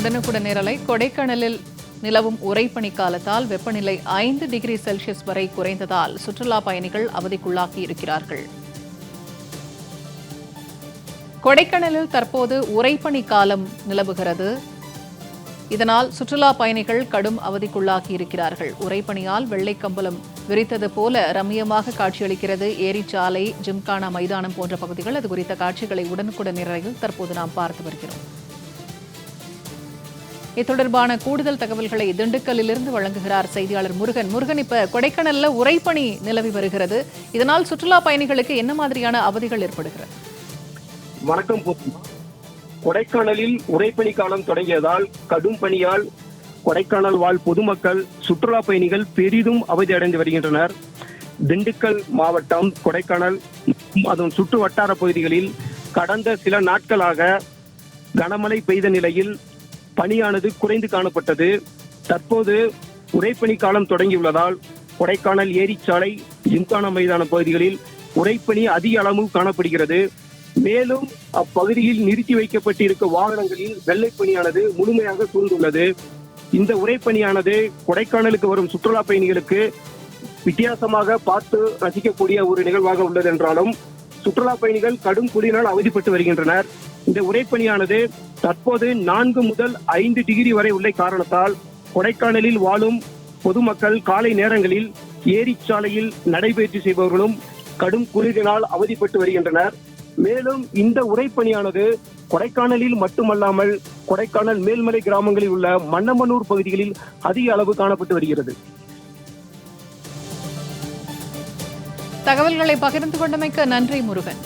உடனுக்குடன் நிரலை கொடைக்கானலில் நிலவும் உறைபனி காலத்தால் வெப்பநிலை ஐந்து டிகிரி செல்சியஸ் வரை குறைந்ததால் சுற்றுலா பயணிகள் அவதிக்குள்ளாகி இருக்கிறார்கள். கொடைக்கானலில் தற்போது உறைபனி காலம் நிலவுகிறது. இதனால் சுற்றுலா பயணிகள் கடும் அவதிக்குள்ளாகி இருக்கிறார்கள். உறைபனியால் வெள்ளை கம்பளம் விரித்தது போல ரம்மியமாக காட்சியளிக்கிறது. ஏரிச்சாலை ஜிம்கானா மைதானம் போன்ற பகுதிகள் அது குறித்த காட்சிகளை உடனுக்குடன் நிறையில் தற்போது நாம் பார்த்து வருகிறோம். இது தொடர்பான கூடுதல் தகவல்களை திண்டுக்கல்லிலிருந்து வழங்குகிறார் செய்தியாளர் முருகன். முருகன் இப்ப கொடைக்கானல்ல உரைப்பணி நிலவி வருகிறது. இதனால் சுற்றுலா பயணிகளுக்கு என்ன மாதிரியான அவதிகள் ஏற்படுகிறது? வணக்கம் கொடைக்கானலில் உரைப்பணி காலம் தொடங்கியதால் கடும் பணியால் கொடைக்கானல் வாழ் பொதுமக்கள் சுற்றுலா பயணிகள் பெரிதும் அவதி அடைந்து வருகின்றனர். திண்டுக்கல் மாவட்டம் கொடைக்கானல் அதன் சுற்று வட்டார பகுதிகளில் கடந்த சில நாட்களாக கனமழை பெய்த நிலையில் பனியானது குறைந்து காணப்பட்டது. தற்போது உறைபனி காலம் தொடங்கியுள்ளதால் கொடைக்கானல் ஏரிச்சாலை ஜிம்கானா மைதான பகுதிகளில் உறைபனி அதிக அளவு காணப்படுகிறது. மேலும் அப்பகுதியில் நிறுத்தி வைக்கப்பட்டிருக்க வாகனங்களில் வெள்ளைப்பனியானது முழுமையாக சூழ்ந்துள்ளது. இந்த உரைப்பணியானது கொடைக்கானலுக்கு வரும் சுற்றுலா பயணிகளுக்கு வித்தியாசமாக பார்த்து ரசிக்கக்கூடிய ஒரு நிகழ்வாக உள்ளது என்றாலும் சுற்றுலா பயணிகள் கடும் குளிரினால் அவதிப்பட்டு வருகின்றனர். இந்த உரைப்பணியானது தற்போது நான்கு முதல் ஐந்து டிகிரி வரை உள்ள காரணத்தால் கொடைக்கானலில் வாழும் பொதுமக்கள் காலை நேரங்களில் ஏரிச்சாலையில் நடைபயிற்சி செய்பவர்களும் கடும் குளிரினால் அவதிப்பட்டு வருகின்றனர். மேலும் இந்த உரைப்பணியானது கொடைக்கானலில் மட்டுமல்லாமல் கொடைக்கானல் மேல்மலை கிராமங்களில் உள்ள மன்னமனூர் பகுதிகளில் அதிக அளவு காணப்பட்டு வருகிறது. தகவல்களை பகிர்ந்து கொண்டமைக்கு நன்றி முருகன்.